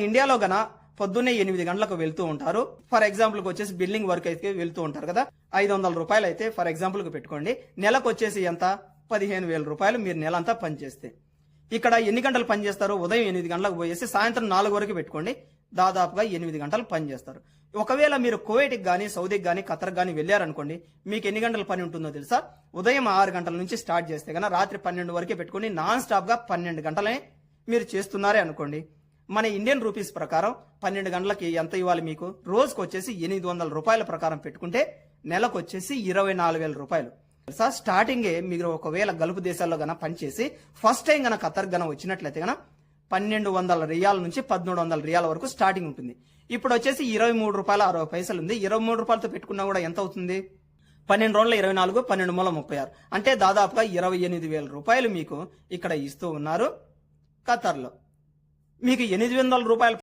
ఇండియాలో గన పొద్దున్నే ఎనిమిది గంటలకు వెళ్తూ ఉంటారు. ఫర్ ఎగ్జాంపుల్కి వచ్చేసి బిల్డింగ్ వర్క్ అయితే వెళ్తూ ఉంటారు కదా. ఐదు వందల రూపాయలు అయితే ఫర్ ఎగ్జాంపుల్కి పెట్టుకోండి. నెలకు వచ్చేసి ఎంత? పదిహేను వేల రూపాయలు మీరు నెల అంతా పనిచేస్తే ఇక్కడ ఎన్ని గంటలు పనిచేస్తారు ఉదయం ఎనిమిది గంటలకు పోయేసి సాయంత్రం నాలుగు వరకు పెట్టుకోండి. దాదాపుగా ఎనిమిది గంటలు పనిచేస్తారు ఒకవేళ మీరు కువైట్కి కానీ సౌదీకి కానీ ఖతర్కి కానీ వెళ్ళారనుకోండి మీకు ఎన్ని గంటల పని ఉంటుందో తెలుసా? ఉదయం ఆరు గంటల నుంచి స్టార్ట్ చేస్తే కన్నా రాత్రి పన్నెండు వరకే పెట్టుకుని నాన్ స్టాప్గా పన్నెండు గంటలే మీరు చేస్తున్నారే అనుకోండి. మన ఇండియన్ రూపీస్ ప్రకారం పన్నెండు గంటలకి ఎంత ఇవ్వాలి మీకు? రోజుకు వచ్చేసి ఎనిమిది వందల రూపాయల ప్రకారం పెట్టుకుంటే నెలకు వచ్చేసి ఇరవై నాలుగు వేల రూపాయలు. తెలుసా స్టార్టింగే మీరు ఒకవేళ గల్ఫ్ దేశాల్లో గన పనిచేసి ఫస్ట్ టైం గన ఖతర్ గన వచ్చినట్లయితే గన పన్నెండు వందల రియాల నుంచి పదమూడు వందల రియాల వరకు స్టార్టింగ్ ఉంటుంది. ఇప్పుడు వచ్చేసి ఇరవై మూడు రూపాయల అరవై పైసలు ఉంది. ఇరవై మూడు రూపాయలతో పెట్టుకున్నా కూడా ఎంత అవుతుంది? పన్నెండు రోజుల ఇరవై నాలుగు పన్నెండు మూల ముప్పై ఆరు. అంటే దాదాపుగా ఇరవై ఎనిమిది వేల రూపాయలు మీకు ఇక్కడ ఇస్తూ ఉన్నారు ఖతర్లో. మీకు ఎనిమిది వందల రూపాయలు